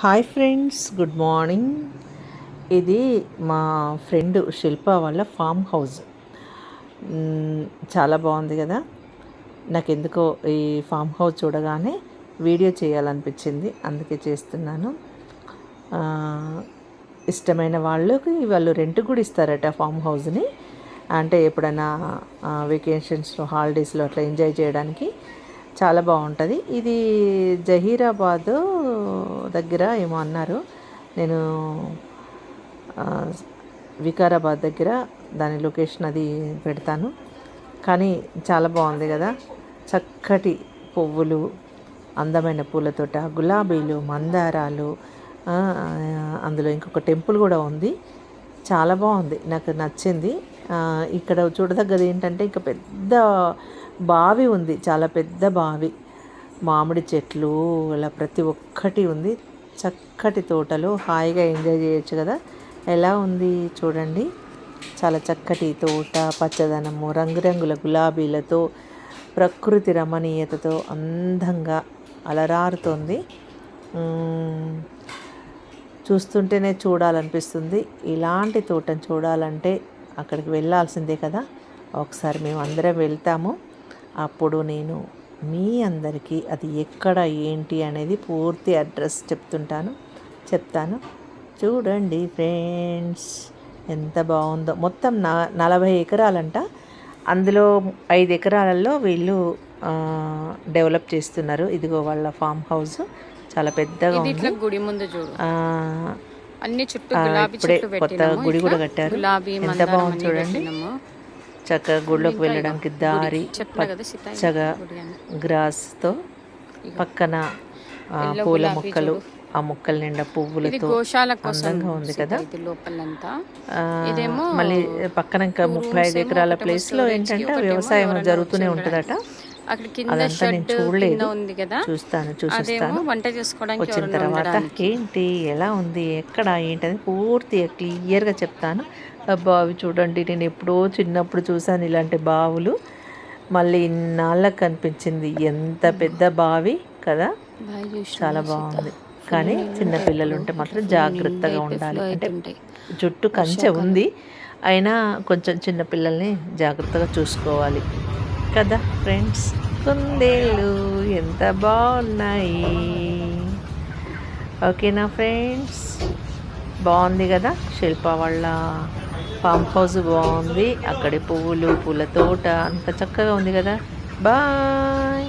Hi friends good morning. ఇది మా friend శిల్ప వాళ్ళ ఫామ్ హౌస్. చాలా బాగుంది కదా. నాకు ఎందుకో ఈ ఫామ్ హౌస్ చూడగానే వీడియో చేయాలనిపించింది అందుకే చేస్తున్నాను. ఇష్టమైన వాళ్ళకి వాళ్ళు రెంట్ కూడా ఇస్తారట ఫామ్ హౌస్ని. అంటే ఎప్పుడైనా వెకేషన్స్లో హాలిడేస్లో అట్లా ఎంజాయ్ చేయడానికి చాలా బాగుంటుంది. ఇది జహీరాబాద్ దగ్గర ఏమో అన్నారు. నేను వికారాబాద్ దగ్గర దాని లొకేషన్ అది పెడతాను. కానీ చాలా బాగుంది కదా. చక్కటి పువ్వులు అందమైన పూలతోట గులాబీలు మందారాలు అందులో ఇంకొక టెంపుల్ కూడా ఉంది. చాలా బాగుంది. నాకు నచ్చింది. ఇక్కడ చూడదగ్గది ఏంటంటే ఇంకా పెద్ద బావి ఉంది చాలా పెద్ద బావి. మామిడి చెట్లు ఇలా ప్రతి ఒక్కటి ఉంది. చక్కటి తోటలు హాయిగా ఎంజాయ్ చేయొచ్చు కదా. ఎలా ఉంది చూడండి. చాలా చక్కటి తోట పచ్చదనము రంగురంగుల గులాబీలతో ప్రకృతి రమణీయతతో అందంగా అలరారుతోంది. చూస్తుంటేనే చూడాలనిపిస్తుంది. ఇలాంటి తోటను చూడాలంటే అక్కడికి వెళ్ళాల్సిందే కదా. ఒకసారి మేము అందరం వెళ్తాము. అప్పుడు నేను మీ అందరికీ అది ఎక్కడ ఏంటి అనేది పూర్తి అడ్రస్ చెప్తుంటాను చెప్తాను. చూడండి ఫ్రెండ్స్ ఎంత బాగుందో. మొత్తం నా నలభై ఎకరాలంట. అందులో ఐదు ఎకరాలలో వీళ్ళు డెవలప్ చేస్తున్నారు. ఇదిగో వాళ్ళ ఫామ్ హౌస్. చాలా పెద్దగా ఉంది. గుడి ముందు చూడు. అన్ని చుట్టూ ఇప్పుడే కొత్త గుడి కూడా కట్టారు. ఎంత బాగుంది చూడండి. చక్కగా గుడిలోకి వెళ్ళడానికి దారి పచ్చగా. గ్రాస్తో పక్కన పూల మొక్కలు. ఆ మొక్కల నిండా పువ్వులతో అందంగా ఉంది కదా మళ్ళీ పక్కన ఇంకా ముప్పై ఐదు ఎకరాల ప్లేస్లో ఏంటంటే వ్యవసాయం జరుగుతూనే ఉంటుందట అక్కడ కింద షెడ్ నేను కింద ఉంది కదా. చూస్తాను చూసిస్తాను వంట చేసుకోవడానికి వచ్చిన తర్వాత ఏంటి ఎలా ఉంది ఎక్కడ ఏంటని పూర్తిగా క్లియర్గా చెప్తాను. అబ్బా అవి చూడండి నేను ఎప్పుడో చిన్నప్పుడు చూశాను ఇలాంటి బావులు. మళ్ళీ ఇన్నాళ్ళకి కనిపించింది. ఎంత పెద్ద బావి కదా. చాలా. బాగుంది. కానీ నీళ్ళు చిన్న ఉంటాయి పిల్లలు ఇప్పుడు. ఉంటే మాత్రం జాగ్రత్తగా ఉండాలి. అంటే. చుట్టూ కంచె ఉంది. అయినా కొంచెం చిన్న పిల్లల్ని జాగ్రత్తగా చూసుకోవాలి. కదా ఫ్రెండ్స్ కుందేళ్ళు ఎంత బాగున్నాయి? ఓకేనా ఫ్రెండ్స్? బాగుంది కదా? శిల్ప వాళ్ళ ఫామ్ హౌస్ బాగుంది. అక్కడి పువ్వులు పూల తోట అంత చక్కగా ఉంది కదా? బాయ్!